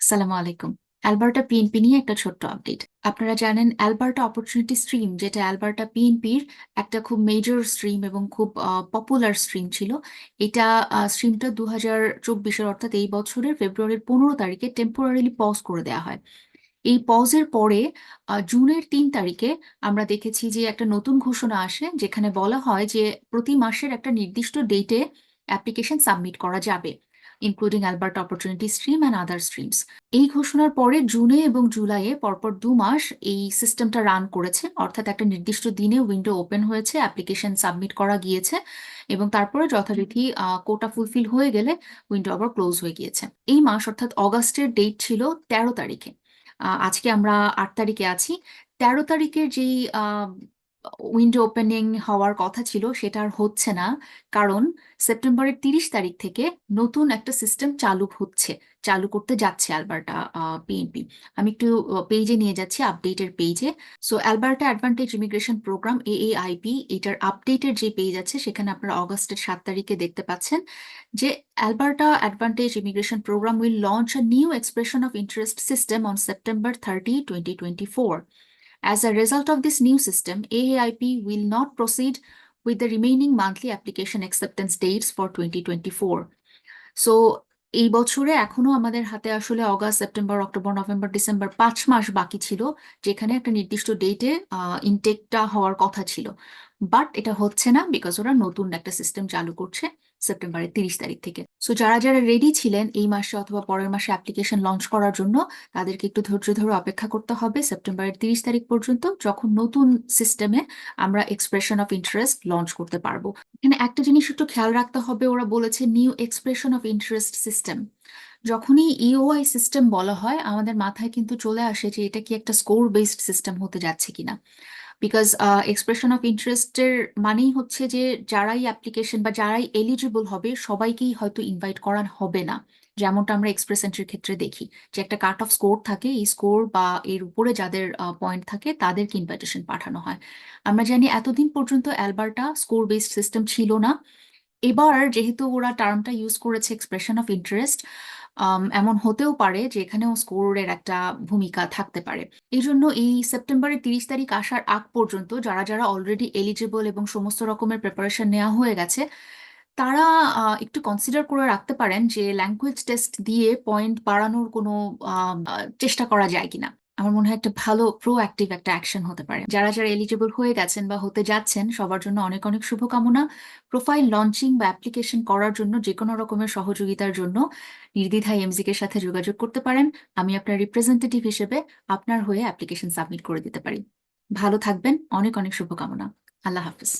আসসালামু আলাইকুম। Alberta PNP নিয়ে একটা ছোট্ট আপডেট। আপনারা জানেন অ্যালবার্টা অপরচুনিটি স্ট্রিম যেটা অ্যালবার্টা পিএনপির একটা খুব মেজর স্ট্রিম এবং খুব পপুলার স্ট্রিম ছিল। এটা স্ট্রিমটা দু হাজার চব্বিশের অর্থাৎ এই বছরের ফেব্রুয়ারির পনেরো তারিখে টেম্পোরারিলি পজ করে দেওয়া হয়। এই পজের পরে জুনের তিন তারিখে আমরা দেখেছি যে একটা নতুন ঘোষণা আসে, যেখানে বলা হয় যে প্রতি মাসের একটা নির্দিষ্ট ডেটে অ্যাপ্লিকেশন সাবমিট করা যাবে। Including Albert opportunity stream and other streams এই ঘোষণার পরে জুনে এবং জুলাইয়ে পরপর দু মাস এই সিস্টেমটা রান করেছে। অর্থাৎ একটা নির্দিষ্ট দিনে উইন্ডো ওপেন হয়েছে অ্যাপ্লিকেশন সাবমিট করা গিয়েছে এবং তারপরে যথারীতি কোটা ফুলফিল হয়ে গেলে উইন্ডো আবার ক্লোজ হয়ে গিয়েছে। এই মাস অর্থাৎ অগাস্টের ডেট ছিল তেরো তারিখে। আজকে আমরা আট তারিখে আছি। তেরো তারিখের যেই উইন্ডো ওপেনিং হওয়ার কথা ছিল, সেটা আর হচ্ছে না। কারণ সেপ্টেম্বরের তিরিশ তারিখ থেকে নতুন একটা সিস্টেম চালু হচ্ছে, চালু করতে যাচ্ছে অ্যালবার্টা পিএনপি আমি একটু পেজে নিয়ে যাচ্ছি আপডেটের পেজে so Alberta advantage immigration program a AAIP এটার আপডেটের যে পেজ আছে, সেখানে আপনারা অগস্টের সাত তারিখে দেখতে পাচ্ছেন যে Alberta advantage immigration program will launch a new expression of interest system on September thirty twenty twenty four As a result of this new system, AAIP will not proceed with the remaining monthly application acceptance dates for 2024. So এই বছরে এখনও আমাদের হাতে আসলে August September October November December পাঁচ মাস বাকি ছিল যেখানে একটা নির্দিষ্ট ডেটে ইনটেকটা হওয়ার কথা ছিল বাট এটা হচ্ছে না বিকজ ওরা নতুন একটা সিস্টেম চালু করছে সেপ্টেম্বরের তিরিশ তারিখ থেকে। সো যারা যারা রেডি ছিলেন এই মাসে অথবা পরের মাসে অ্যাপ্লিকেশন লঞ্চ করার জন্য, তাদেরকে একটু ধৈর্য ধরে অপেক্ষা করতে হবে সেপ্টেম্বরের তিরিশ তারিখ পর্যন্ত, যখন নতুন সিস্টেমে আমরা এক্সপ্রেশন অফ ইন্টারেস্ট লঞ্চ করতে পারব। এখানে একটা জিনিস একটু খেয়াল রাখতে হবে, ওরা বলেছে new expression of interest system যখনই ইওআই সিস্টেম বলা হয়, আমাদের মাথায় কিন্তু চলে আসে যে এটা কি একটা স্কোর বেসড সিস্টেম হতে যাচ্ছে কিনা। বিকজ এক্সপ্রেশন অফ ইন্টারেস্টের মানেই হচ্ছে যে, যারাই অ্যাপ্লিকেশন বা যারাই এলিজিবল হবে, সবাইকেই হয়তো ইনভাইট করা হবে না। যেমনটা আমরা এক্সপ্রেস এন্ট্রির ক্ষেত্রে দেখি, যে একটা কাট অফ স্কোর থাকে, এই স্কোর বা এর উপরে যাদের পয়েন্ট থাকে, তাদেরকে ইনভাইটেশন পাঠানো হয়। আমরা জানি এতদিন পর্যন্ত অ্যালবার্টা স্কোর বেসড সিস্টেম ছিল না। এবার যেহেতু ওরা টার্মটা ইউজ করেছে এক্সপ্রেশন অফ ইন্টারেস্ট এমন হতেও পারে যে এখানেও স্কোরের একটা ভূমিকা থাকতে পারে। এই জন্য এই সেপ্টেম্বরের তিরিশ তারিখ আসার আগ পর্যন্ত যারা যারা অলরেডি এলিজিবল এবং সমস্ত রকমের প্রিপারেশন নেওয়া হয়ে গেছে, তারা একটু কনসিডার করে রাখতে পারেন যে ল্যাঙ্গুয়েজ টেস্ট দিয়ে পয়েন্ট বাড়ানোর কোনো চেষ্টা করা যায় কিনা। আমার মনে হয় একটা ভালো প্রোঅ্যাক্টিভ একটা অ্যাকশন হতে পারে। যারা যারা এলিজিবল হয়ে গেছেন বা হতে যাচ্ছেন, সবার জন্য অনেক অনেক শুভকামনা। প্রোফাইল লঞ্চিং বা অ্যাপ্লিকেশন করার জন্য যে কোনো রকমের সহযোগিতার জন্য নির্দ্বিধায় এমজিকে সাথে যোগাযোগ করতে পারেন। আমি আপনার রিপ্রেজেন্টেটিভ হিসেবে আপনার হয়ে অ্যাপ্লিকেশন সাবমিট করে দিতে পারি। ভালো থাকবেন, অনেক অনেক শুভকামনা। আল্লাহ হাফিজ।